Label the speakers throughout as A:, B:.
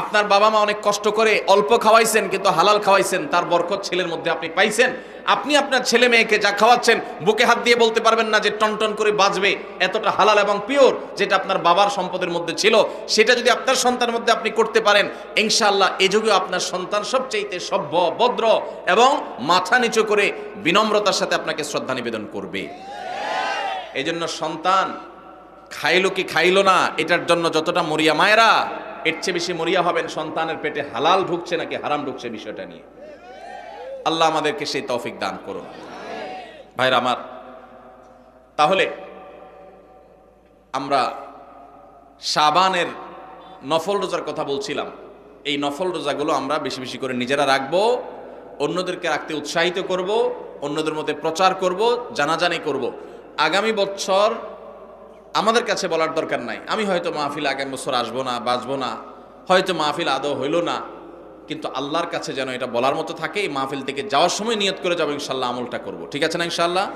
A: আপনার বাবা মা অনেক কষ্ট করে অল্প খাওয়াইছেন, কিন্তু হালাল খাওয়াইছেন, তার বরকত ছেলের মধ্যে আপনি পাইছেন। আপনি আপনার ছেলে মেয়েকে যা খাওয়াচ্ছেন, বুকে হাত দিয়ে বলতে পারবেন না যে টনটন করে বাঁচবে এতটা হালাল এবং পিওর যেটা আপনার বাবার সম্পদের মধ্যে ছিল। সেটা যদি আপনার সন্তানের মধ্যে আপনি করতে পারেন, ইনশাআল্লাহ এ যুগেও আপনার সন্তান সবচাইতে সভ্য, ভদ্র এবং মাথা নিচু করে বিনম্রতার সাথে আপনাকে শ্রদ্ধা নিবেদন করবে। এই জন্য সন্তান, খাইলো কি খাইলো না, এটার জন্য যতটা মরিয়া মায়েরা এর চেয়ে বেশি মরিয়া হবেন সন্তানের পেটে হালাল ঢুকছে নাকি হারাম ঢুকছে বিষয়টা নিয়ে? আল্লাহ আমাদেরকে সেই তৌফিক দান করুন। ভাইরা আমার, তাহলে আমরা সাবানের নফল রোজার কথা বলছিলাম। এই নফল রোজাগুলো আমরা বেশি বেশি করে নিজেরা রাখব, অন্যদেরকে রাখতে উৎসাহিত করব, অন্যদের মধ্যে প্রচার করব, জানাজানি করব। আগামী বছর আমাদের কাছে বলার দরকার নাই। আমি হয়তো মাহফিল আগামী বছর আসব না বাঁচবো না, হয়তো মাহফিল আদৌ হইল না, কিন্তু আল্লাহর কাছে যেন এটা বলার মতো থাকে, এই মাহফিল থেকে যাওয়ার সময় নিয়ত করে যাব ইনশাল্লাহ আমলটা করব। ঠিক আছে না ইনশাল্লাহ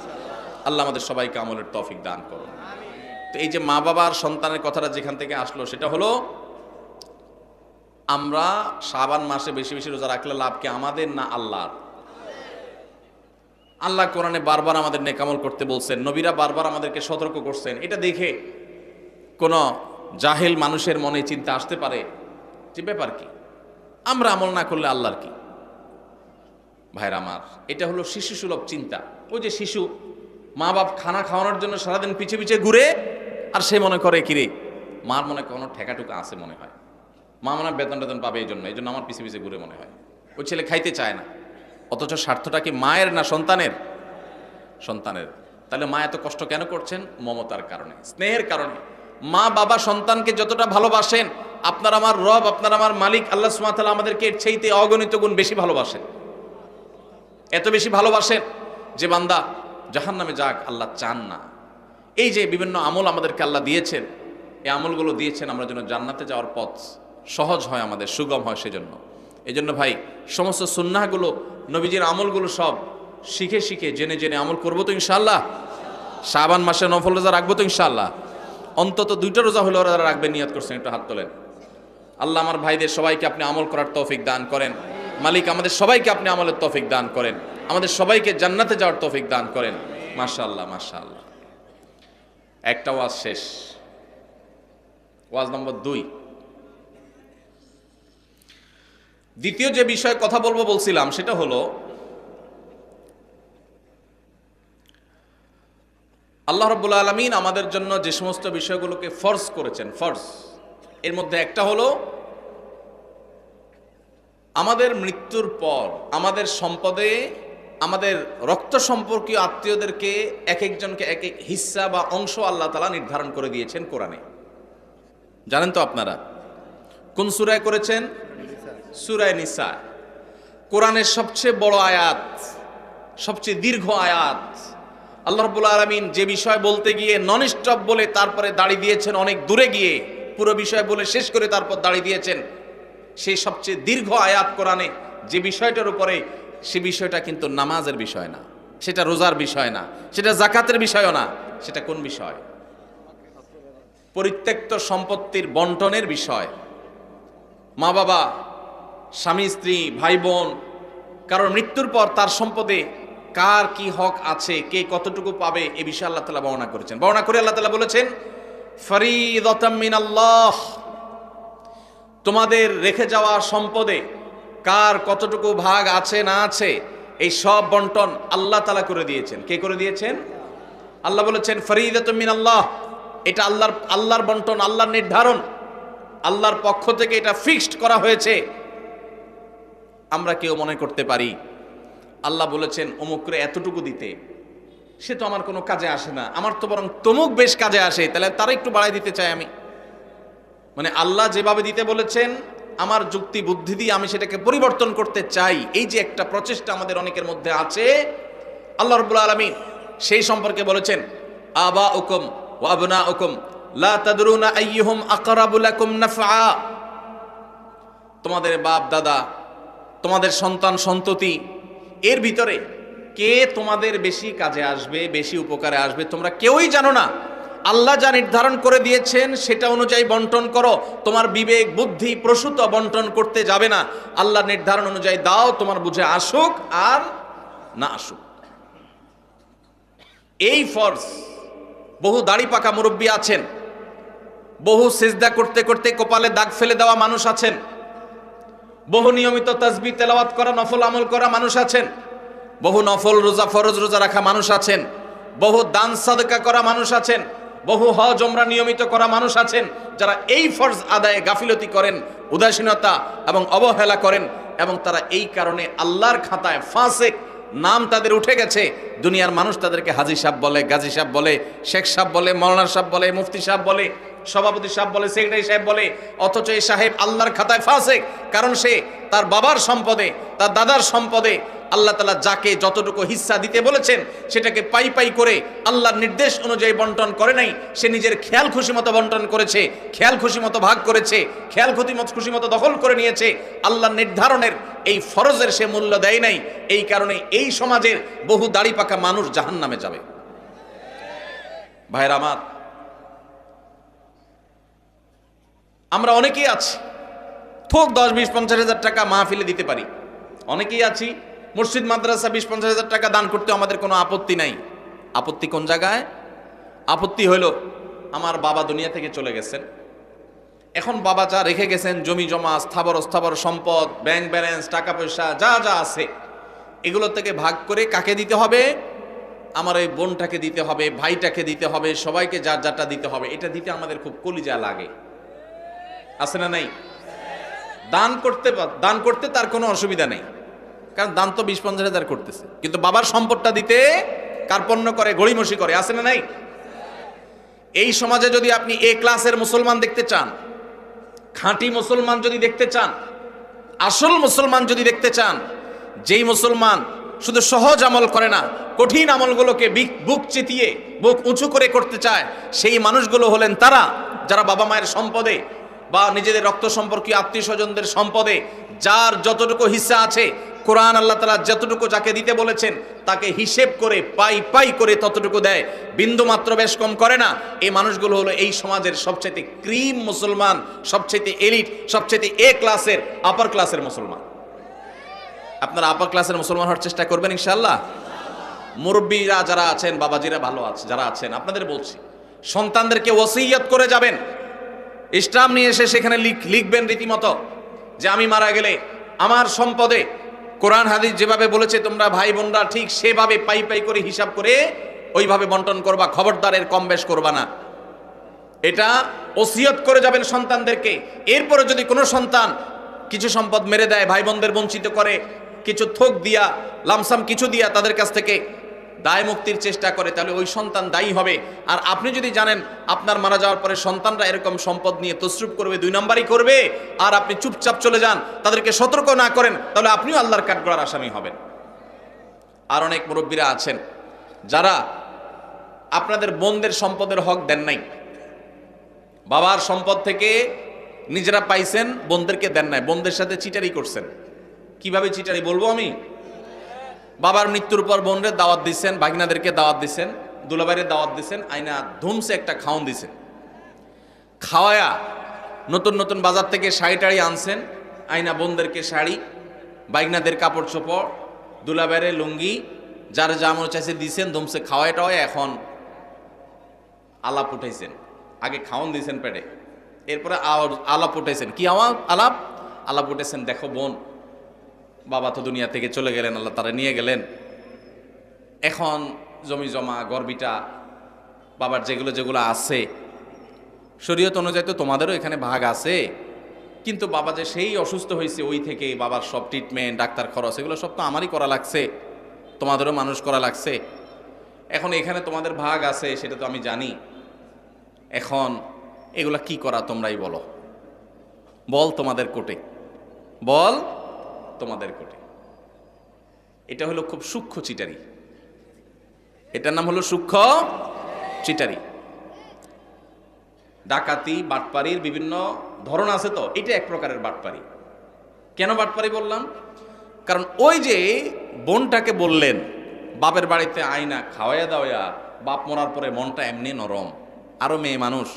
A: আল্লাহ আমাদের সবাইকে আমলের তফিক দান করুন। তো এই যে মা বাবার সন্তানের কথাটা যেখান থেকে আসলো, সেটা হলো, আমরা শাবান মাসে বেশি বেশি রোজা রাখলে লাভ কি আমাদের না আল্লাহর? আল্লাহ কোরআনে বারবার আমাদের নেকামল করতে বলছেন, নবীরা বারবার আমাদেরকে সতর্ক করছেন। এটা দেখে কোন জাহেল মানুষের মনে চিন্তা আসতে পারে যে ব্যাপার কি? আমরা আমল না করলে আল্লাহর কি? ভাইরা আমার, এটা হলো শিশু সুলভ চিন্তা। ওই যে শিশু মা বাপ খানা খাওয়ানোর জন্য সারাদিন পিছে পিছে ঘুরে, আর সে মনে করে, কিরে, মার মনে কোনো ঠেকাটুকা আছে মনে হয়। মা মনে বেতন টেতন পাবে এই জন্য এই জন্য আমার পিছে পিছে ঘুরে মনে হয়। ওই ছেলে খাইতে চায় না। অথচ স্বার্থটা কি মায়ের না সন্তানের? সন্তানের। তাহলে মা এত কষ্ট কেন করছেন? মমতার কারণে, স্নেহের কারণে। মা, বাবা, সন্তানকে যতটা ভালোবাসেন, আপনার আমার রব, আপনার আমার মালিক, আল্লাহ সুমাতালা আমাদেরকে এর অগণিত গুণ বেশি ভালোবাসেন। এত বেশি ভালোবাসেন যে বান্দা জাহান নামে যাক, আল্লাহ চান না। এই যে বিভিন্ন আমল আমাদেরকে আল্লাহ দিয়েছেন, এই আমলগুলো দিয়েছেন, আমরা যেন জান্নাতে যাওয়ার পথ সহজ হয়, আমাদের সুগম হয় সেজন্য। এই ভাই, সমস্ত সুন্নাহগুলো নবীজির আমলগুলো সব শিখে শিখে, জেনে জেনে আমল করব তো ইনশাল্লাহ শাবান মাসে নফল রোজা রাখব তো ইনশাল্লাহ অন্তত দুইটা রোজা হলে ওরা রাখবেন নিয়ত করছেন, একটু হাত তোলেন। আল্লাহ আমার ভাইদের সবাইকে আপনি আমল করার তৌফিক দান করেন। মালিক আমাদের সবাইকে আপনি আমলের তৌফিক দান করেন। আমাদের সবাইকে জান্নাতে যাওয়ার তৌফিক দান করেন। মাশাআল্লাহ মাশাআল্লাহ। একটা ওয়াজ শেষ। ওয়াজ নম্বর দুই। দ্বিতীয় যে বিষয়ে কথা বলব বলছিলাম, সেটা হলো, আল্লাহ রব্বুল আলমিন আমাদের জন্য যে সমস্ত বিষয়গুলোকে ফর্স করেছেন ফর্স এর মধ্যে একটা হলো, আমাদের মৃত্যুর পর আমাদের সম্পদে, আমাদের রক্ত সম্পর্কীয় আত্মীয়দেরকে এক একজনকে এক এক হিস্সা বা অংশ আল্লাহ তালা নির্ধারণ করে দিয়েছেন কোরআনে। জানেন তো আপনারা? কোন সুরায় করেছেন? সুরায় নিসা। কোরআনের সবচেয়ে বড় আয়াত, সবচেয়ে দীর্ঘ আয়াত। আল্লাহ রব্বুল আলমিন যে বিষয় বলতে গিয়ে নন স্টপ বলে তারপরে দাঁড়িয়ে দিয়েছেন অনেক দূরে গিয়ে, পুরো বিষয় বলে শেষ করে তারপর দাঁড়িয়ে দিয়েছেন। সেই সবচেয়ে দীর্ঘ আয়াত কোরআনে যে বিষয়টার উপরে, সে বিষয়টা কিন্তু নামাজের বিষয় না। সেটা রোজার বিষয় না। সেটা জাকাতের বিষয়ও না। সেটা কোন বিষয়? পরিত্যক্ত সম্পত্তির বন্টনের বিষয়। মা বাবা স্বামী, স্ত্রী, ভাই, বোন কারণ মৃত্যুর পর তার সম্পদে কার কি হক আছে, কে কতটুকু পাবে, এ বিষয়ে আল্লাহ তালা বর্ণনা করেছেন। বর্ণনা করে আল্লাহ তালা বলেছেন ফরিদমিন আল্লাহ তোমাদের রেখে যাওয়া সম্পদে কার কতটুকু ভাগ আছে, না আছে, এই সব বন্টন আল্লাহ তালা করে দিয়েছেন। কে করে দিয়েছেন? আল্লাহ বলেছেন ফরিদমিন আল্লাহ এটা আল্লাহর আল্লাহর বন্টন, আল্লাহর নির্ধারণ, আল্লাহর পক্ষ থেকে এটা ফিক্সড করা হয়েছে। আমরা কেউ মনে করতে পারি। আল্লাহ বলেছেন অমুকরে এতটুকু দিতে। সে তো আমার কোনো কাজে আসে না। আমার তো বরং তমুক বেশ কাজে আসে। তাহলে তারা একটু বাড়াই দিতে চাই আমি। মানে আল্লাহ যেভাবে দিতে বলেছেন, আমার যুক্তি বুদ্ধি দিয়ে আমি সেটাকে পরিবর্তন করতে চাই। এই যে একটা প্রচেষ্টা আমাদের অনেকের মধ্যে আছে, আল্লাহ রবুল্লা আলমী সেই সম্পর্কে বলেছেন আবা উকুম ওয়াবনা নাফআ। তোমাদের বাপ দাদা তোমাদের সন্তান সন্ততি, এর ভিতরে কে তোমাদের বেশি কাজে আসবে, বেশি উপকারে আসবে, তোমরা কেউই জানো না। আল্লাহ যা নির্ধারণ করে দিয়েছেন সেটা অনুযায়ী বন্টন করো। তোমার বিবেক, বুদ্ধি, প্রসূত বন্টন করতে যাবে না। আল্লাহ নির্ধারণ অনুযায়ী দাও, তোমার বুঝে আসুক আর না আসুক। এই ফর্স বহু দাড়ি পাকা মুরব্বী আছেন, বহু সিজদা করতে করতে কপালে দাগ ফেলে দেওয়া মানুষ আছেন। বহু নিয়মিত তাসবি তেলাওয়াত করা, নফল আমল করা মানুষ আছেন। বহু নফল রোজা, ফরজ রোজা রাখা মানুষ আছেন। বহু দান, সাদকা করা মানুষ আছেন। বহু হজ ওমরা নিয়মিত করা মানুষ আছেন। যারা এই ফরজ আদায়ে গাফিলতি করেন, উদাসীনতা এবং অবহেলা করেন এবং তারা এই কারণে আল্লাহর খাতায় ফাঁসেক নাম তাদের উঠে গেছে। দুনিয়ার মানুষ তাদেরকে হাজি সাহেব বলে, গাজী সাহেব বলে, শেখ সাহেব বলে, মৌলানা সাহেব বলে, মুফতি সাহেব বলে সভাপতি সাহেব বলে, সেক্রেটারি সাহেব বলে, অথচ এই সাহেব আল্লাহর খাতায় ফাঁসে কারণ সে তার বাবার সম্পদে, তার দাদার সম্পদে আল্লাহ তালা যাকে যতটুকু হিস্সা দিতে বলেছেন, সেটাকে পাই পাই করে আল্লাহর নির্দেশ অনুযায়ী বন্টন করে নাই, সে নিজের খেয়াল খুশি মতো বন্টন করেছে, খেয়াল খুশি মতো ভাগ করেছে, খেয়াল খুশি মতো খুশি মতো দখল করে নিয়েছে, আল্লাহর নির্ধারণের এই ফরজের সে মূল্য দেয় নাই, এই কারণে এই সমাজের বহু দাড়ি পাকা মানুষ জাহান নামে যাবে। ভাইরা আমার আমরা অনেকেই আছি। থোক, দশ, বিশ, পঞ্চাশ হাজার টাকা মাহফিলে দিতে পারি। অনেকেই আছি, মসজিদ, মাদ্রাসা, বিশ, পঞ্চাশ হাজার টাকা দান করতে আমাদের কোনো আপত্তি নাই। আপত্তি কোন জায়গায়? আপত্তি হইল, আমার বাবা দুনিয়া থেকে চলে গেছেন। এখন বাবা যা রেখে গেছেন, জমি, জমা, স্থাবর, অস্থাবর, সম্পদ, ব্যাংক ব্যালেন্স, টাকা পয়সা, যা যা আছে, এগুলো থেকে ভাগ করে কাকে দিতে হবে? আমার ওই বোনটাকে দিতে হবে, ভাইটাকে দিতে হবে, সবাইকে যার যারটা দিতে হবে, এটা দিতে আমাদের খুব কলিজা লাগে। আছে না নাই? দান করতে দান করতে তার কোনো অসুবিধা নেই। কারণ দান তো বিশ পঞ্চাশ হাজার করতেছে। কিন্তু বাবার সম্পদটা দিতে কার্পণ্য করে, গড়িমসি করে, আছে না নাই? এই সমাজে যদি আপনি এ ক্লাসের মুসলমান দেখতে চান, খাঁটি মুসলমান যদি দেখতে চান, আসল মুসলমান যদি দেখতে চান, যেই মুসলমান শুধু সহজ আমল করে না, কঠিন আমলগুলোকে বুক চিতিয়ে, বুক উঁচু করে করতে চায়, সেই মানুষগুলো হলেন তারা, যারা বাবা মায়ের সম্পদে বা নিজেদের রক্ত সম্পর্কীয় আত্মীয় স্বজনদের সম্পদে, যার যতটুকু হিস্সা আছে, কোরআন আল্লাহ তালা যতটুকু যাকে দিতে বলেছেন, তাকে হিসেব করে, পাই পাই করে ততটুকু দেয়। বিন্দু মাত্র বেশ কম করে না। এই মানুষগুলো হলো এই সমাজের সবচেয়ে ক্রিম মুসলমান সবচেয়ে এলিট সবচেয়ে এ ক্লাসের, আপার ক্লাসের মুসলমান। আপনারা আপার ক্লাসের মুসলমান হওয়ার চেষ্টা করবেন ইনশাল্লাহ মুরব্বীরা যারা আছেন, বাবাজিরা ভালো আছে, যারা আছেন, আপনাদের বলছি, সন্তানদেরকে ওসিয়ত করে যাবেন। ইসলাম নিয়ে এসে সেখানে লিখ লিখবেন রীতিমতো যে আমি মারা গেলে আমার সম্পদে কোরআন হাদিস যেভাবে বলেছে তোমরা ভাই বোনরা ঠিক সেভাবে পাই পাই করে হিসাব করে ওইভাবে বন্টন করবা, খবরদারের কম বেশ করবা না। এটা ওসিয়ত করে যাবেন সন্তানদেরকে। এরপরে যদি কোনো সন্তান কিছু সম্পদ মেরে দেয়, ভাই বোনদের বঞ্চিত করে, কিছু থোক দিয়া, লামসাম কিছু দিয়া তাদের কাছ থেকে দায় মুক্তির চেষ্টা করে, তাহলে ওই সন্তান দায়ী হবে। আর আপনি যদি জানেন আপনার মারা যাওয়ার পরে সন্তানরা এরকম সম্পদ নিয়ে তসরুপ করবে, দুই নাম্বারই করবে, আর আপনি চুপচাপ চলে যান, তাদেরকে সতর্ক না করেন, তাহলে আপনিও আল্লাহর কাঠগড়ার আসামি হবেন। আর অনেক মুরব্বীরা আছেন, যারা আপনাদের বোনদের সম্পদের হক দেন নাই। বাবার সম্পদ থেকে নিজেরা পাইছেন, বোনদেরকে দেন নাই। বোনদের সাথে চিটারি করছেন। কীভাবে চিটারি বলব আমি? বাবার মৃত্যুর পর বোনদের দাওয়াত দিচ্ছেন বাগিনাদেরকে দাওয়াত দিচ্ছেন দুলাবাইরে দাওয়াত দিচ্ছেন আইনা ধুমসে একটা খাওন দিছেন। খাওয়ায়া নতুন নতুন বাজার থেকে শাড়ি টাড়ি আনছেন, আইনা বোনদেরকে শাড়ি বাইগনাদের কাপড় চোপড় দুলাবাইরে লুঙ্গি, যার যা মনে চাইছে দিছেন, ধুমসে খাওয়াই টাওয়াই এখন আলাপ উঠাইছেন। আগে খাওয়ান দিয়েছেন পেটে, এরপরে আলাপ উঠাইছেন। কি আওয়াজ? আলাপ? আলাপ উঠেছেন দেখো বোন বাবা তো দুনিয়া থেকে চলে গেলেন, আল্লাহ তারা নিয়ে গেলেন। এখন জমি জমা গর্বিটা বাবার যেগুলো যেগুলো আছে, শরীয়ত অনুযায়ী তো তোমাদেরও এখানে ভাগ আছে। কিন্তু বাবা যে সেই অসুস্থ হয়েছে, ওই থেকে বাবার সব ট্রিটমেন্ট ডাক্তার খরচ, এগুলো সব তো আমারই করা লাগছে। তোমাদেরও মানুষ করা লাগছে। এখন এখানে তোমাদের ভাগ আছে, সেটা তো আমি জানি। এখন এগুলা কি করা তোমরাই বলো। বল তোমাদের কোটে। বল তোমাদের কোটে। এটা হলো খুব সূক্ষ্ম চিটারি। এটার নাম হলো সূক্ষ্ম চিটারি। ডাকাতি বাটপারির বিভিন্ন ধরন আছে তো, এটা এক প্রকারের বাটপারি কেন বাটপারি বললাম? কারণ ওই যে বোনটাকে বললেন, বাপের বাড়িতে আয়না খাওয়াইয়া দাওয়া বাপ মরার পরে মনটা এমনি নরম আরও মেয়ে মানুষ,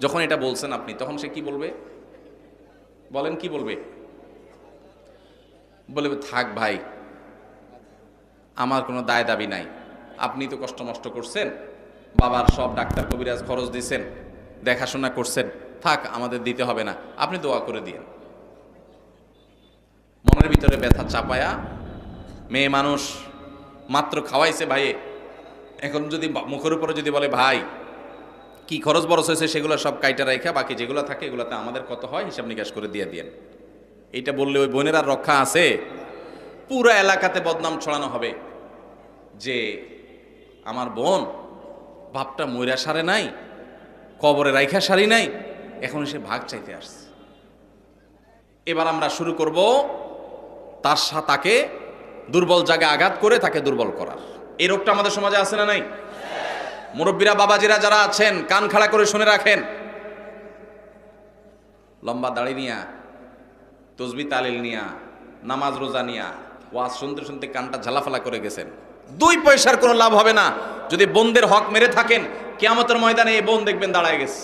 A: যখন এটা বলছেন আপনি, তখন সে কি বলবে? বলেন কি বলবে? বলবে থাক ভাই, আমার কোনো দায় দাবি নাই। আপনি তো কষ্ট মষ্ট করছেন, বাবার সব ডাক্তার কবিরাজ খরচ দিছেন, দেখাশোনা করছেন। থাক, আমাদের দিতে হবে না, আপনি দোয়া করে দিয়েন। মনের ভিতরে ব্যথা চাপায়া মেয়ে মানুষ মাত্র খাওয়াইছে ভাইয়ে এখন যদি মুখের উপরে যদি বলে, ভাই, কি খরচ বরচ হয়েছে সেগুলো সব কাইটা রাখা বাকি যেগুলো থাকে এগুলোতে আমাদের কত হয়, হিসাব নিকাশ করে দিয়ে দিয়েন। এইটা বললে ওই বোনের আর রক্ষা আছে? পুরো এলাকাতে বদনাম ছড়ানো হবে। যে আমার বোন বাপটা ময়রা সারে নাই, কবরে রাইখা সারি নাই, এখন সে ভাগ চাইতে আসছে। এবার আমরা শুরু করব তার সা- তাকে দুর্বল জায়গায় আঘাত করে তাকে দুর্বল করার। এই রোগটা আমাদের সমাজে আছে না নাই? মুরব্বীরা, বাবাজিরা যারা আছেন, কান খাড়া করে শুনে রাখেন। লম্বা দাড়ি নিয়া তসবি তালিল নিয়া, নামাজ রোজা নিয়া, ওয়াজ শুনতে শুনতে কানটা ঝালাফালা করে গেছেন। দুই পয়সার কোনো লাভ হবে না। যদি বোনদের হক মেরে থাকেন, কেয়ামতের ময়দানে এই বোন দেখবেন দাঁড়ায় গেছে।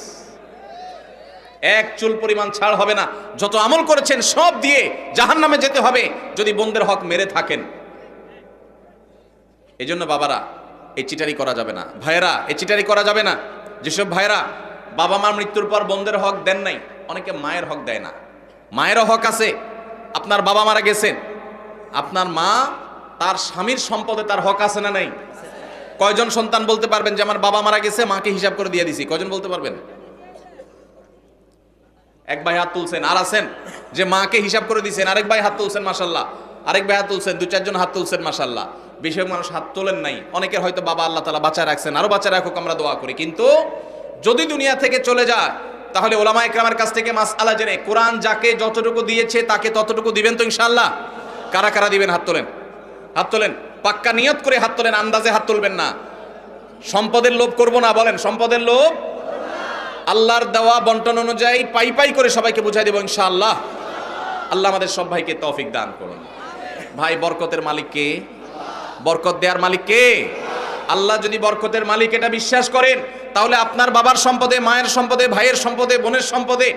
A: এক চুল পরিমাণ ছাড় হবে না। যত আমল করেছেন, সব দিয়ে জাহান নামে যেতে হবে, যদি বোনদের হক মেরে থাকেন। এই জন্য বাবারা, এই চিটারি করা যাবে না। ভাইয়েরা, এই চিটারি করা যাবে না। যেসব ভাইয়েরা বাবা মার মৃত্যুর পর বোনদের হক দেন নাই, অনেকে মায়ের হক দেয় না। মায়েরও হক আছে, আপনার বাবা মারা গেছেন, আপনার মা তার স্বামীর সম্পদে তার হক আছে না নাই? কয়জন সন্তান বলতে পারবেন যে আমার বাবা মারা গেছে, মাকে হিসাব করে দিয়ে দিছি? কয়জন বলতে পারবেন? এক ভাই হাত তুলছেন, আর আছেন যে মাকে হিসাব করে দিয়েছেন আরেক ভাই হাত তুলছেন মাসাল্লাহ আরেক ভাই হাত তুলছেন দু চারজন হাত তুলছেন মাসাল্লাহ বেশিরভাগ মানুষ হাত তোলেন নাই। অনেকের হয়তো বাবা আল্লাহ তালা বাঁচায় রাখছেন, আরও বাঁচায় রাখুক, আমরা দোয়া করি। কিন্তু যদি দুনিয়া থেকে চলে যায় তাহলে ওলামা একরামের কাছ থেকে মাস আলা জেনে কোরআন যাকে যতটুকু দিয়েছে তাকে ততটুকু দিবেন তো ইনশাল্লাহ কারা কারা দিবেন? হাত তোলেন। হাত তোলেন। পাক্কা নিয়ত করে হাত তোলেন, আন্দাজে হাত তুলবেন না। সম্পদের লোভ করব না, বলেন, সম্পদের লোভ? আল্লাহর দেওয়া বন্টন অনুযায়ী পাই পাই করে সবাইকে বুঝাই দেবো ইনশাআল্লাহ। আল্লাহ আমাদের সব ভাইকে তৌফিক দান করুন। ভাই, বরকতের মালিক কে? বরকত দেওয়ার মালিক কে? আল্লাহ যদি বরকতের মালিক, এটা বিশ্বাস করেন। তাহলে আপনার বাবার সম্পদে, মায়ের সম্পদে, ভাইয়ের সম্পদে, বোনের সম্পদে,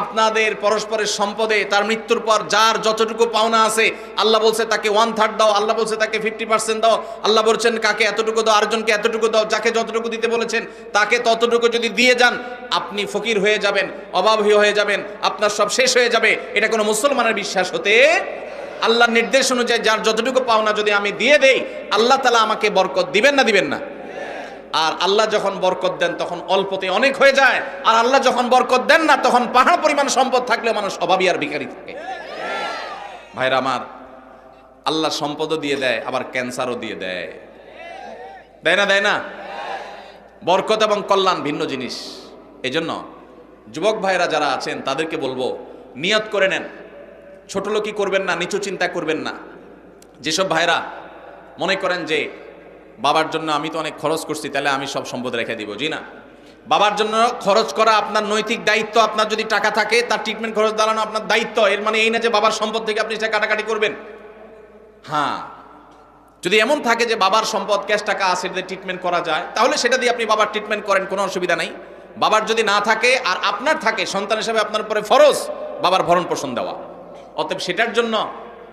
A: আপনাদের পরস্পরের সম্পদে, তার মৃত্যুর পর যার যতটুকু পাওনা আছে, আল্লাহ বলছে তাকে ওয়ান থার্ড দাও, আল্লাহ বলছে তাকে ফিফটি পার্সেন্ট দাও, আল্লাহ বলছেন কাকে এতটুকু দাও, আরেকজনকে এতটুকু দাও, যাকে যতটুকু দিতে বলেছেন, তাকে ততটুকু যদি দিয়ে যান, আপনি ফকির হয়ে যাবেন, অভাবী হয়ে যাবেন, আপনার সব শেষ হয়ে যাবে। এটা কোনো মুসলমানের বিশ্বাস হতে আল্লাহর নির্দেশ অনুযায়ী যার যতটুকু পাওনা যদি আমি দিয়ে দেই, আল্লাহ তালা আমাকে বরকত দিবেন না দিবেন না। আর আল্লাহ যখন বরকত দেন, তখন অল্পতে অনেক হয়ে যায়। আর আল্লাহ যখন বরকত দেন না, তখন পাহাড় পরিমাণ সম্পদ থাকলে মানুষ অভাবী আর ভিখারি থাকে। ভাইরা আমার, আল্লাহ সম্পদও দিয়ে দেয়, আবার ক্যান্সারও দিয়ে দেয়। দেয় না দেয় না? বরকত এবং কল্যাণ ভিন্ন জিনিস। এজন্য যুবক ভাইরা যারা আছেন, তাদেরকে বলব, নিয়ত করে নেন। ছোট লোকই করবেন না, নিচু চিন্তা করবেন না। যেসব ভাইরা মনে করেন যে বাবার জন্য আমি তো অনেক খরচ করছি, তাহলে আমি সব সম্পদ রেখে দিব, জি না? বাবার জন্য খরচ করা আপনার নৈতিক দায়িত্ব, আপনার যদি টাকা থাকে, তার ট্রিটমেন্ট খরচ দাঁড়ানো আপনার দায়িত্ব, এর মানে এই না যে বাবার সম্পদ থেকে আপনি সেটা কাটাকাটি করবেন। হ্যাঁ যদি এমন থাকে যে বাবার সম্পদ, ক্যাশ টাকা আছে দিয়ে ট্রিটমেন্ট করা যায়, তাহলে সেটা দিয়ে আপনি বাবার ট্রিটমেন্ট করেন, কোনো অসুবিধা নাই। বাবার যদি না থাকে, আর আপনার থাকে, সন্তান হিসাবে আপনার উপরে ফরজ, বাবার ভরণ পোষণ দেওয়া। অতএব সেটার জন্য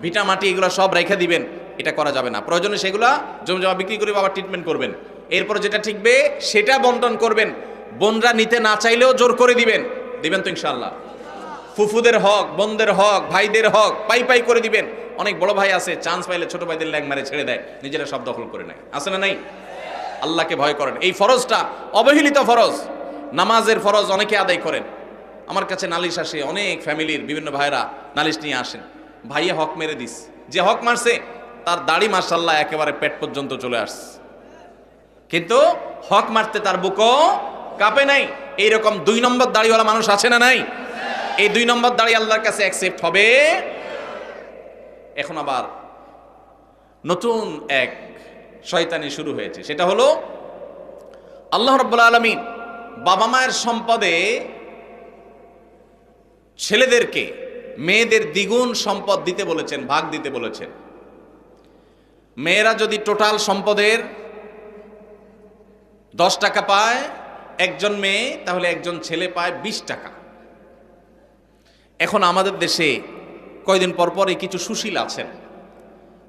A: ভিটা মাটি এগুলো সব রেখে দিবেন। এটা করা যাবে না। প্রয়োজনে সেগুলা জমি জমা বিক্রি করে বাবার ট্রিটমেন্ট করবেন। এরপর যেটা ঠিকবে, সেটা বন্টন করবেন। বোনরা নিতে না চাইলেও জোর করে দিবেন। দিবেন তো ইনশাল্লাহ ফুফুদের হক, বোনদের হক, ভাইদের হক, পাই পাই করে দিবেন। অনেক বড় ভাই আছে চান্স পাইলে ছোট ভাইদের ল্যাং মারে ছেড়ে দেয়। নিজেরা সব দখল করে নেয়। আছে না নাই? আল্লাহকে ভয় করেন। এই ফরজটা অবহেলিত ফরজ। নামাজের ফরজ অনেকে আদায় করেন। আমার কাছে নালিশ আসে, অনেক ফ্যামিলির বিভিন্ন ভাইরা নালিশ নিয়ে আসেন। ভাইয়ে হক মেরে দিস। যে হক মারছে তার দাড়ি মার্শাল্লাহ একেবারে পেট পর্যন্ত চলে আসছে। কিন্তু হক মারতে তার বুকও কাঁপে নাই। এইরকম দুই নম্বর দাড়িওয়ালা মানুষ আছে না নাই? এই দুই নম্বর দাড়ি আল্লাহর কাছে অ্যাকসেপ্ট হবে। এখন আবার নতুন এক শয়তানি শুরু হয়েছে। সেটা হলো আল্লাহ রব্বুল আলমিন বাবা মায়ের সম্পদে ছেলেদেরকে, মেয়েদের দ্বিগুণ সম্পদ দিতে বলেছেন, ভাগ দিতে বলেছেন। মেয়েরা যদি টোটাল সম্পদের দশ টাকা পায়, একজন মেয়ে, তাহলে একজন ছেলে পায় বিশ টাকা। এখন আমাদের দেশে কয়দিন পর পরই কিছু সুশীল আছেন,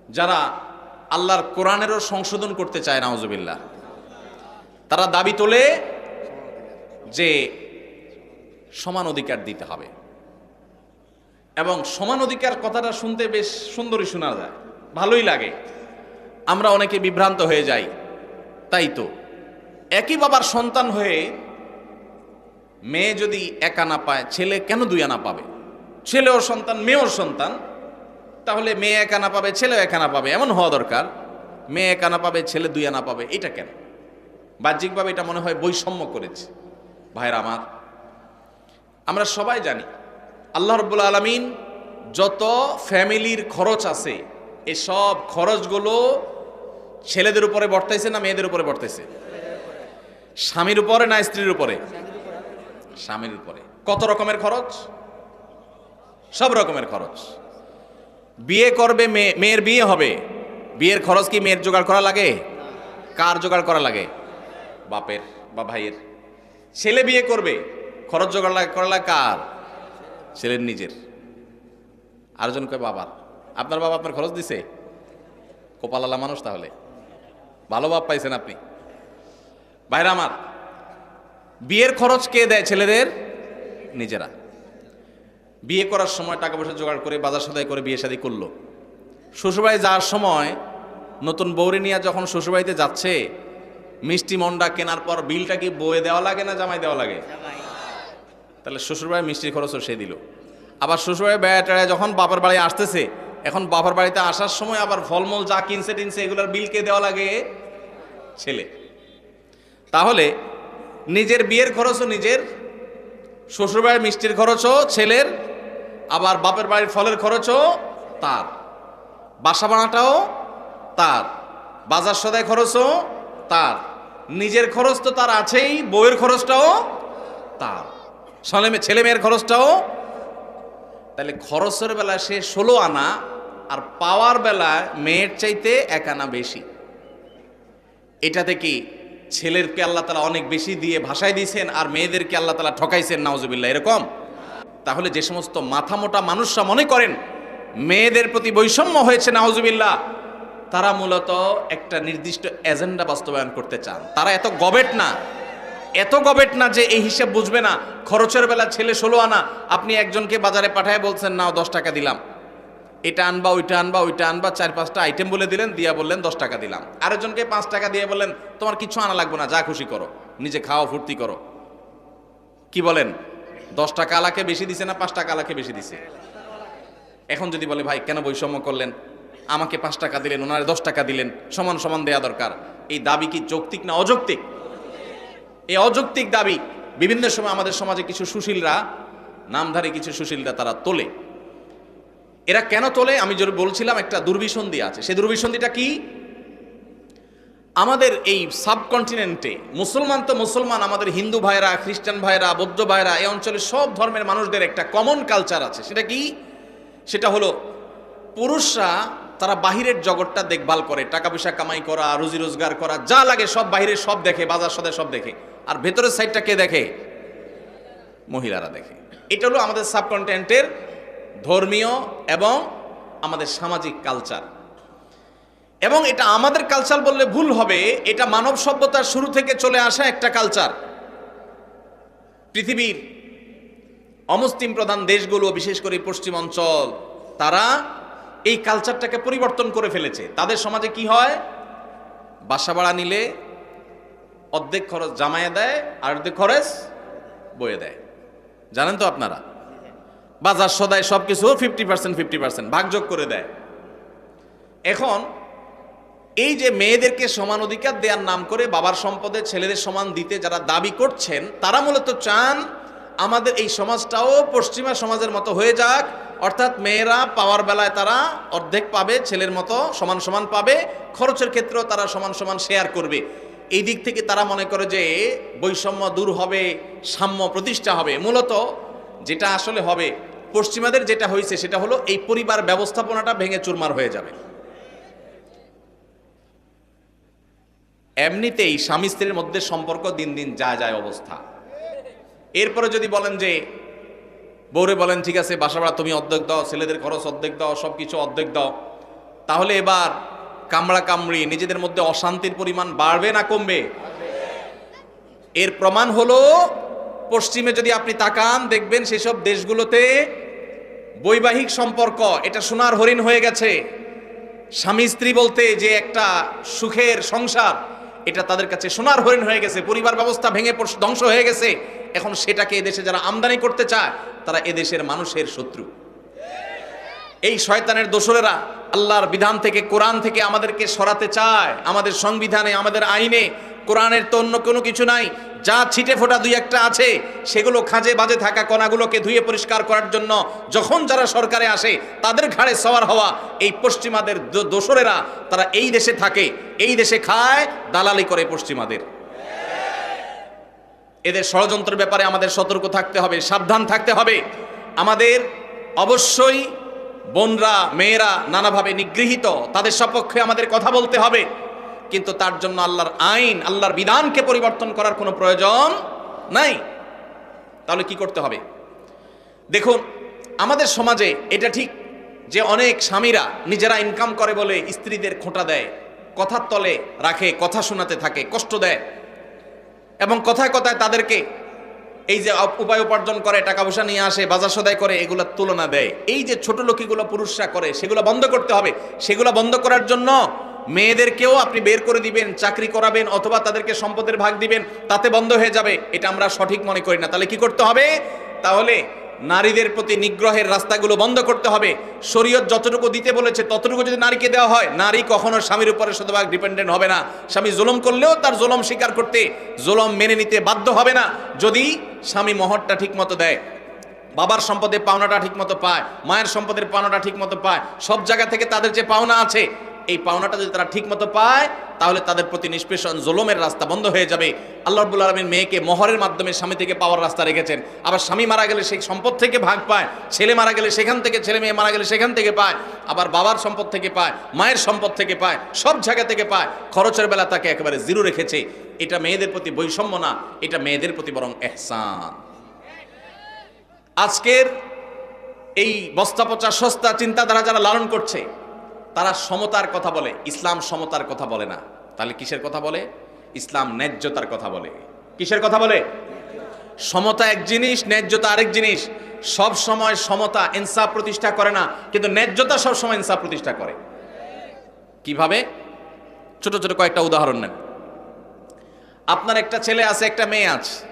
A: যারা আল্লাহর কোরআনেরও সংশোধন করতে চায়, নাউজুবিল্লাহ। তারা দাবি তোলে যে সমান অধিকার দিতে হবে। এবং সমান অধিকার কথাটা শুনতে বেশ সুন্দরই শোনা যায়, ভালোই লাগে। আমরা অনেকে বিভ্রান্ত হয়ে যাই। তাই তো? একই বাবার সন্তান হয়ে মেয়ে যদি এক আনা পায়, ছেলে কেন দুই আনা পাবে? ছেলেও সন্তান, মেয়েও সন্তান। তাহলে মেয়ে এক আনা পাবে, ছেলেও এক আনা পাবে, এমন হওয়া দরকার। মেয়ে এক আনা পাবে, ছেলে দুই আনা পাবে, এটা কেন? বাহ্যিকভাবে এটা মনে হয় বৈষম্য করেছে। ভাইরা আমার, আমরা সবাই জানি, আল্লাহ রব্বুল আলমিন যত ফ্যামিলির খরচ আছে এসব খরচগুলো ছেলেদের উপরে বর্তাইছে না মেয়েদের উপরে বর্তাইছে? স্বামীর উপরে না স্ত্রীর উপরে? স্বামীর উপরে। কত রকমের খরচ? সব রকমের খরচ। বিয়ে করবে মেয়ে, মেয়ের বিয়ে হবে। বিয়ের খরচ কি মেয়ের জোগাড় করা লাগে? কার জোগাড় করা লাগে? বাপের বা ভাইয়ের। ছেলে বিয়ে করবে, খরচ জোগাড় করা লাগে কার? ছেলের নিজের। আরেকজন কয় বাবার? আপনার বাবা আপনার খরচ দিছে? কোপালালা মানুষ তাহলে। ভালো বাপ পাইছেন আপনি। বাইরে আমার, বিয়ের খরচ কে দেয় ছেলেদের? নিজেরা। বিয়ে করার সময় টাকা পয়সা জোগাড় করে, বাজার সদাই করে বিয়ে শাদী করল। শ্বশুরবাড়ি যাওয়ার সময় নতুন বৌরে নিয়ে যখন শ্বশুরবাড়িতে যাচ্ছে, মিষ্টি মন্ডা কেনার পর বিলটা কি বয়ে দেওয়া লাগে না জামাই দেওয়া লাগে? তাহলে শ্বশুরবাড়ি মিষ্টির খরচও সে দিল। আবার শ্বশুরবাড়ি বেড়া টেড়ায় যখন বাবার বাড়ি আসতেছে এখন বাবার বাড়িতে আসার সময় আবার ফলমূল যা কিনছে টিনছে এগুলোর বিল কে দেওয়া লাগে? ছেলে। তাহলে নিজের বিয়ের খরচও নিজের, শ্বশুরবাড়ির মিষ্টির খরচও ছেলের, আবার বাপের বাড়ির ফলের খরচও তার। বাসা বানাটাও তার, বাজার সদাই খরচও তার, নিজের খরচ তো তার আছেই বইয়ের খরচটাও তার ছেলে মেয়ে- ছেলে মেয়ের খরচটাও। তাহলে খরচের বেলায় সে ষোলো আনা আর পাওয়ার বেলায় মেয়ের চাইতে এক আনা বেশি। এটাতে কি ছেলেরকে আল্লাহ তালা অনেক বেশি দিয়ে ভাষায় দিয়েছেন আর মেয়েদেরকে আল্লাহ তালা ঠকাইছেন? নাউজুবিল্লাহ, এরকম? তাহলে যে সমস্ত মাথা মোটা মানুষরা মনে করেন মেয়েদের প্রতি বৈষম্য হয়েছে, নাউজুবিল্লাহ, তারা মূলত একটা নির্দিষ্ট এজেন্ডা বাস্তবায়ন করতে চান। তারা এত গবেট না, এত গবেট না যে এই হিসাব বুঝবে না, খরচের বেলা ছেলে ষোলো আনা, আপনি একজনকে বাজারে পাঠায় বলছেন, নাও, দশ টাকা দিলাম। এটা আনবা, ওইটা আনবা ওইটা আনবা, চার পাঁচটা আইটেম বলে দিলেন, দিয়া বললেন, দশ টাকা দিলাম। আরেকজনকে পাঁচ টাকা দিয়ে বললেন, তোমার কিছু আনা লাগবে না, যা খুশি করো, নিজে খাওয়া ফুর্তি করো। কি বলেন? দশ টাকা আলাকে বেশি দিছে না পাঁচ টাকা আলাকে বেশি দিছে? এখন যদি বলে, ভাই, কেন বৈষম্য করলেন? আমাকে পাঁচ টাকা দিলেন, ওনারে দশ টাকা দিলেন, সমান সমান দেয়া দরকার। এই দাবি কি যৌক্তিক না অযৌক্তিক? এই অযৌক্তিক দাবি, বিভিন্ন সময় আমাদের সমাজে কিছু সুশীলরা, নামধারী কিছু সুশীলরা তারা তোলে। এরা কেন তোলে? আমি বলছিলাম, একটা দুর্বিসন্ধি আছে। সেই দুর্বিসন্ধিটা কি? আমাদের এই সাবকন্টিনেন্টে, মুসলমান তো মুসলমান, আমাদের হিন্দু ভাইরা খ্রিস্টান ভাইরা বৌদ্ধ ভাইরা এই অঞ্চলের সব ধর্মের মানুষদের একটা কমন কালচার আছে। সেটা কি? সেটা হলো পুরুষরা তারা বাহিরের জগৎটা দেখভাল করে টাকা পয়সা কামাই করা, রুজি রোজগার করা, যা লাগে সব বাহিরে সব দেখে, বাজার সদে সব দেখে। আর ভেতরের সাইডটা কে দেখে? মহিলারা দেখে। এটা হলো আমাদের সাবকন্টিনেন্টের ধর্মীয় এবং আমাদের সামাজিক কালচার এবং এটা আমাদের কালচার বললে ভুল হবে, এটা মানব সভ্যতার শুরু থেকে চলে আসা একটা কালচার পৃথিবীর অমুসলিম প্রধান দেশগুলো, বিশেষ করে পশ্চিম অঞ্চল, তারা এই কালচারটাকে পরিবর্তন করে ফেলেছে। তাদের সমাজে কি হয়? বাসা ভাড়া নিলে অর্ধেক খরচ জামাইয়ে দেয়, আর অর্ধেক খরচ বয়ে দেয়। জানেন তো আপনারা? বাজার সদায় সব কিছু ফিফটি পার্সেন্ট ফিফটি পার্সেন্ট ভাগযোগ করে দেয়। এখন, এই যে মেয়েদেরকে সমান অধিকার দেওয়ার নাম করে বাবার সম্পদে ছেলেদের সমান দিতে যারা দাবি করছেন, তারা মূলত চান আমাদের এই সমাজটাও পশ্চিমা সমাজের মতো হয়ে যাক, অর্থাৎ মেয়েরা পাওয়ার বেলায় তারা অর্ধেক পাবে, ছেলের মতো সমান সমান পাবে, খরচের ক্ষেত্রেও তারা সমান সমান শেয়ার করবে। এই দিক থেকে তারা মনে করে যে বৈষম্য দূর হবে, সাম্য প্রতিষ্ঠা হবে। মূলত যেটা আসলে হবে পশ্চিমাদের যেটা হয়েছে সেটা হলো এই পরিবার ব্যবস্থাপনাটা ভেঙে চুরমার হয়ে যাবে। এমনিতেই স্বামী স্ত্রীর মধ্যে সম্পর্ক দিন দিন যা যায় অবস্থা। এরপরে যদি বলেন যে, বউরে বলেন, ঠিক আছে বাসা ভাড়া তুমি অর্ধেক দাও, ছেলেদের খরচ অর্ধেক দাও সব কিছু অর্ধেক দাও। তাহলে এবার কামড়া কামড়ি, নিজেদের মধ্যে অশান্তির পরিমাণ বাড়বে না কমবে? এর প্রমাণ হলো পশ্চিমে যদি আপনি তাকান, দেখবেন সেসব দেশগুলোতে বৈবাহিক সম্পর্ক, এটা সোনার হরিণ হয়ে গেছে। স্বামী স্ত্রী বলতে যে একটা সুখের সংসার, এটা তাদের কাছে সোনার হরিণ হয়ে গেছে, পরিবার ব্যবস্থা ভেঙে ধ্বংস হয়ে গেছে। এখন সেটাকে এদেশে যারা আমদানি করতে চায়, তারা এদেশের মানুষের শত্রু। এই শয়তানের দোসরেরা আল্লাহর বিধান থেকে, কোরআন থেকে আমাদেরকে সরাতে চায়। আমাদের সংবিধানে, আমাদের আইনে, কোরআনের তো অন্য কোনো কিছু নাই। যা ছিটে ফোটা দুই একটা আছে, সেগুলো খাঁজে বাজে থাকা কণাগুলোকে ধুয়ে পরিষ্কার করার জন্য যখন যারা সরকারে আসে, তাদের ঘাড়ে সওয়ার হওয়া এই পশ্চিমাদের দোসরেরা, তারা এই দেশে থাকে, এই দেশে খায়, দালালি করে পশ্চিমাদের। এদের ষড়যন্ত্রের ব্যাপারে আমাদের সতর্ক থাকতে হবে, সাবধান থাকতে হবে। আমাদের অবশ্যই বোনরা, মেয়েরা নানাভাবে নিগৃহীত, তাদের সপক্ষে আমাদের কথা বলতে হবে। কিন্তু তার জন্য আল্লাহর আইন, আল্লাহর বিধানকে পরিবর্তন করার কোনো প্রয়োজন নাই। তাহলে কি করতে হবে? দেখুন, আমাদের সমাজে এটা ঠিক যে অনেক স্বামীরা নিজেরা ইনকাম করে বলে স্ত্রীদের খোঁটা দেয়, কথার তলে রাখে, কথা শোনাতে থাকে, কষ্ট দেয় এবং কথায় কথায় তাদেরকে এই যে উপায় উপার্জন করে টাকা পয়সা নিয়ে আসে, বাজার সদাই করে, এগুলোর তুলনা দেয়। এই যে ছোট লোকিগুলো পুরুষরা করে, সেগুলো বন্ধ করতে হবে। সেগুলো বন্ধ করার জন্য মেয়েদেরকেও আপনি বের করে দিবেন, চাকরি করাবেন, অথবা তাদেরকে সম্পদের ভাগ দিবেন, তাতে বন্ধ হয়ে যাবে। এটা আমরা সঠিক মনে করি না। তাহলে কি করতে হবে? তাহলে নারীদের প্রতি নিগ্রহের রাস্তাগুলো বন্ধ করতে হবে। শরীয়ত যতটুকু দিতে বলেছে, ততটুকু যদি নারীকে দেওয়া হয়, নারী কখনো স্বামীর উপরে শতভাগ ডিপেন্ডেন্ট হবে না। স্বামী জুলম করলেও তার জুলম স্বীকার করতে, জুলম মেনে নিতে বাধ্য হবে না। যদি স্বামী মহরটা ঠিক মতো দেয়, বাবার সম্পদের পাওনাটা ঠিক মতো পায়, মায়ের সম্পদের পাওনাটা ঠিক মতো পায়, সব জায়গা থেকে তাদের যে পাওনা আছে এই পাওনাটা যদি তারা ঠিক মতো পায়, তাহলে তাদের প্রতি নিষ্পেষণ, জুলমের রাস্তা বন্ধ হয়ে যাবে। আল্লাহ রব্বুল আলমীর মেয়েকে মহরের মাধ্যমে স্বামী থেকে পাওয়ার রাস্তা রেখেছেন। আবার স্বামী মারা গেলে সেই সম্পদ থেকে ভাগ পায়, ছেলে মারা গেলে সেখান থেকে, ছেলে মেয়ে মারা গেলে সেখান থেকে পায়, আবার বাবার সম্পদ থেকে পায়, মায়ের সম্পদ থেকে পায়, সব জায়গা থেকে পায়, খরচের বেলা তাকে একেবারে জিরো রেখেছে। এটা মেয়েদের প্রতি বৈষম্য না, এটা মেয়েদের প্রতি বরং এহসান। আজকের এই বস্তা পচা সস্তা চিন্তাধারা যারা লালন করছে তারা সমতার কথা বলে, ইসলাম সমতার কথা বলে না। তাহলে কিসের কথা বলে? ইসলাম ন্যায্যতার কথা বলে। কিসের কথা বলে? সমতা এক জিনিস, ন্যায্যতা আরেক জিনিস। সব সময় সমতা ইনসাফ প্রতিষ্ঠা করে না, কিন্তু ন্যায্যতা সব সময় ইনসাফ প্রতিষ্ঠা করে। কীভাবে? ছোট ছোট কয়েকটা উদাহরণ নেন। আপনার একটা ছেলে আছে, একটা মেয়ে আছে।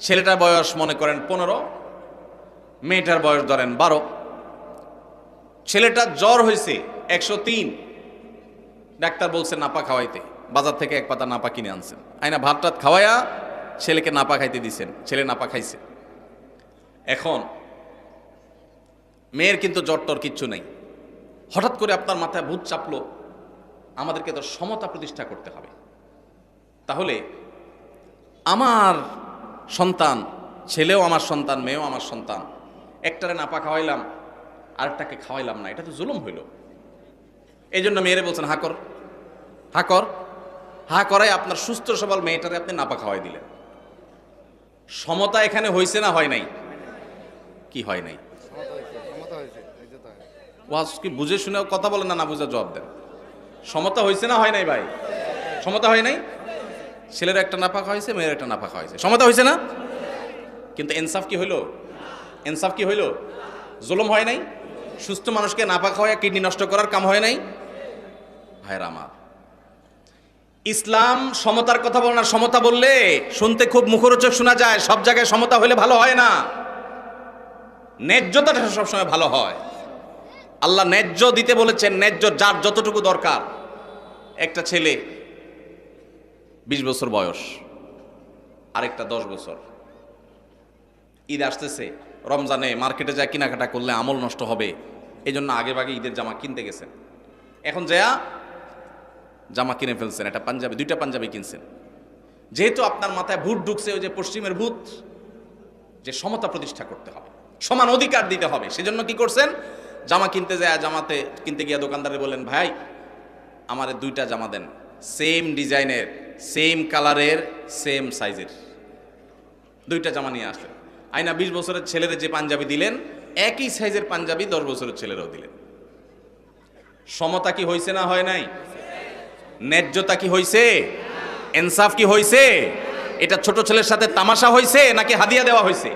A: ছেলেটার বয়স মনে করেন পনেরো, মেয়েটার বয়স ধরেন বারো। ছেলেটার জ্বর হয়েছে একশো তিন। ডাক্তার বলছে নাপা খাওয়াইতে। বাজার থেকে এক পাতা নাপা কিনে আনছেন। আইনা ভাত টাত খাওয়াইয়া ছেলেকে নাপা খাইতে দিছেন। ছেলে নাপা খাইছে। এখন মেয়ের কিন্তু জ্বর টর কিচ্ছু নেই। হঠাৎ করে আপনার মাথায় ভূত চাপলো, আমাদেরকে তো সমতা প্রতিষ্ঠা করতে হবে। তাহলে আমার সন্তান ছেলেও আমার সন্তান, মেয়েও আমার সন্তান, একটারে নাপা খাওয়াইলাম, আরেকটাকে খাওয়াইলাম না। এটা তো জুলুম হইল। এই জন্য মেয়েরে বলছেন হা কর হা কর। হা করাই আপনার সুস্থ সবল মেয়েটারে আপনি নাপা খাওয়াই দিলেন। সমতা এখানে হয়েছে না হয় নাই? কি হয় নাই? ওয়াজ কি বুঝে শুনে কথা বলেন না না বুঝে জবাব দেন। সমতা হয়েছে না হয় নাই ভাই? সমতা হয় নাই? ছেলের একটা নাপা হয়েছে মেয়ের একটা নাপা হয়েছে। সমতা হয়েছে না? কিন্তু ইনসাফ কি হইল? ইনসাফ কি হইল? জুলুম হয় নাই? সুস্থ মানুষকে নাপা খাওয়া কিডনি নষ্ট করার কাম হয় নাই? ভাইরা আমার। ইসলাম সমতার কথা বলে না, সমতা বললে শুনতে খুব মুখরোচক শোনা যায়, সব জায়গায় সমতা হলে ভালো হয় না। ন্যায্যতাটা সবসময় ভালো হয়। আল্লাহ ন্যায্য দিতে বলেছেন, ন্যায্য যার যতটুকু দরকার। একটা ছেলে, বিশ বছর বয়স, আরেকটা দশ বছর। ঈদ আসতেছে, রমজানে মার্কেটে যা কেনাকাটা করলে আমল নষ্ট হবে। এই জন্য আগে ভাগে ঈদের জামা কিনতে গেছেন। এখন যা জামা কিনে ফেলছেন, একটা পাঞ্জাবি, দুইটা পাঞ্জাবি কিনছেন। যেহেতু আপনার মাথায় ভূত ঢুকছে, ওই যে পশ্চিমের ভূত, যে সমতা প্রতিষ্ঠা করতে হবে, সমান অধিকার দিতে হবে। সেজন্য কি করছেন? জামা কিনতে যায়, জামাতে কিনতে গিয়ে দোকানদারে বললেন, ভাই, আমারে দুইটা জামা দেন। সেম ডিজাইনের, সেম কালারের, সেম সাইজের। দুইটা জামা নিয়ে আসলেন। আইনা বিশ বছরের ছেলের যে পাঞ্জাবি দিলেন, একই সাইজের পাঞ্জাবি দশ বছরের ছেলেরাও দিলেন। সমতা কি হয়েছে না হয় নাই? ন্যায্যতা কি হয়েছে ইনসাফ কি হয়েছে এটা ছোট ছেলের সাথে তামাশা হয়েছে নাকি হাদিয়া দেওয়া হয়েছে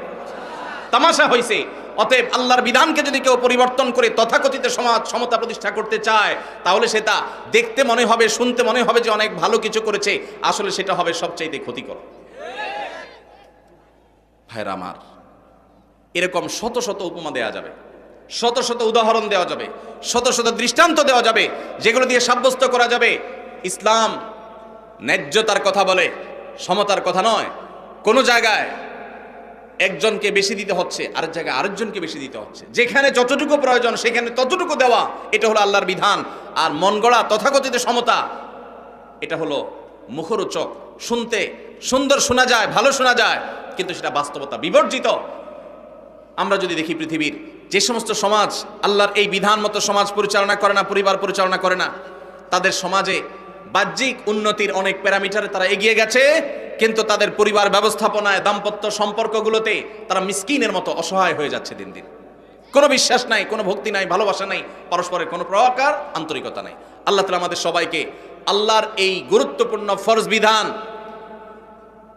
A: তামাশা হয়েছে অতএব আল্লাহর বিধানকে যদি কেউ পরিবর্তন করে তথাকথিত সমাজ সমতা প্রতিষ্ঠা করতে চায়, তাহলে সেটা দেখতে মনে হবে, শুনতে মনে হবে যে অনেক ভালো কিছু করেছে। আসলে সেটা হবে সবচাইতে ক্ষতিকর। ভাইরা আমার, এরকম শত শত উপমা দেওয়া যাবে, শত শত উদাহরণ দেওয়া যাবে, শত শত দৃষ্টান্ত দেওয়া যাবে, যেগুলো দিয়ে সাব্যস্ত করা যাবে। ইসলাম ন্যায্যতার কথা বলে, সমতার কথা নয়। কোনো জায়গায় একজনকে বেশি দিতে হচ্ছে, আরেক জায়গায় আরেকজনকে বেশি দিতে হচ্ছে। যেখানে যতটুকু প্রয়োজন, সেখানে ততটুকু দেওয়া, এটা হলো আল্লাহর বিধান। আর মন গড়া, তথাকথিত সমতা, এটা হলো মুখরোচক। শুনতে সুন্দর শোনা যায়, ভালো শোনা যায়, কিন্তু সেটা বাস্তবতা বিবর্জিত। আমরা যদি দেখি পৃথিবীর যে সমস্ত সমাজ, আল্লাহর এই বিধান মতো সমাজ পরিচালনা করে না, পরিবার পরিচালনা করে না, তাদের সমাজে বাহ্যিক উন্নতির অনেক প্যারামিটারে তারা এগিয়ে গেছে, কিন্তু তাদের পরিবার ব্যবস্থাপনায় দাম্পত্য সম্পর্কগুলোতে তারা মিসকিনের মতো অসহায় হয়ে যাচ্ছে দিন দিন। কোনো বিশ্বাস নাই, কোনো ভক্তি নাই, ভালোবাসা নাই, পরস্পরের কোনো প্রকার আন্তরিকতা নাই। আল্লাহ তালা আমাদের সবাইকে আল্লাহর এই গুরুত্বপূর্ণ ফরজ বিধান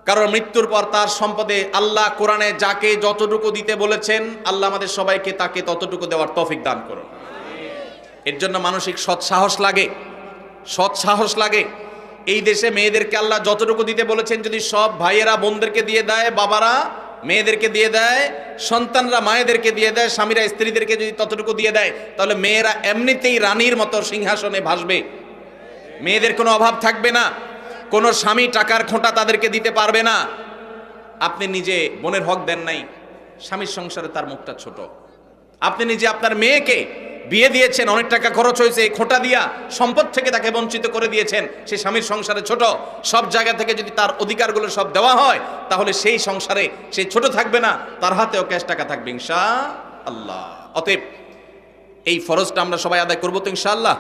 A: কারণ মৃত্যুর পর তার সম্পদে আল্লাহ কোরআনে যাকে যতটুকু দিতে বলেছেন, আল্লাহ আমাদের সবাইকে তাকে ততটুকু দেওয়ার তফিক দান করুন। এর জন্য মানসিক সৎ সাহস লাগে। সৎ সাহস লাগে। এই দেশে মেয়েদেরকে আল্লাহ যতটুকু দিতে বলেছেন, যদি সব ভাইয়েরা বোনদেরকে দিয়ে দেয়, বাবারা মেয়েদেরকে দিয়ে দেয়, সন্তানরা মায়েদেরকে দিয়ে দেয়, স্বামীরা স্ত্রীদেরকে যদি ততটুকু দিয়ে দেয়, তাহলে মেয়েরা এমনিতেই রানীর মতো সিংহাসনে ভাসবে। মেয়েদের কোনো অভাব থাকবে না। কোনো স্বামী টাকার খোঁটা তাদেরকে দিতে পারবে না। আপনি নিজে বোনের হক দেন নাই, স্বামীর সংসারে তার মুখটা ছোট। আপনি নিজে আপনার মেয়েকে বিয়ে দিয়েছেন, অনেক টাকা খরচ হয়েছে, এই খোঁটা দিয়া সম্পদ থেকে তাকে বঞ্চিত করে দিয়েছেন, সে স্বামীর সংসারে ছোট, সব জায়গা থেকে যদি তার অধিকারগুলো সব দেওয়া হয়, তাহলে সেই সংসারে সে ছোট থাকবে না, তার হাতেও ক্যাশ টাকা থাকবে ইনশা আল্লাহ অতএব এই ফরজটা আমরা সবাই আদায় করব তো, ইনশাআল্লাহ।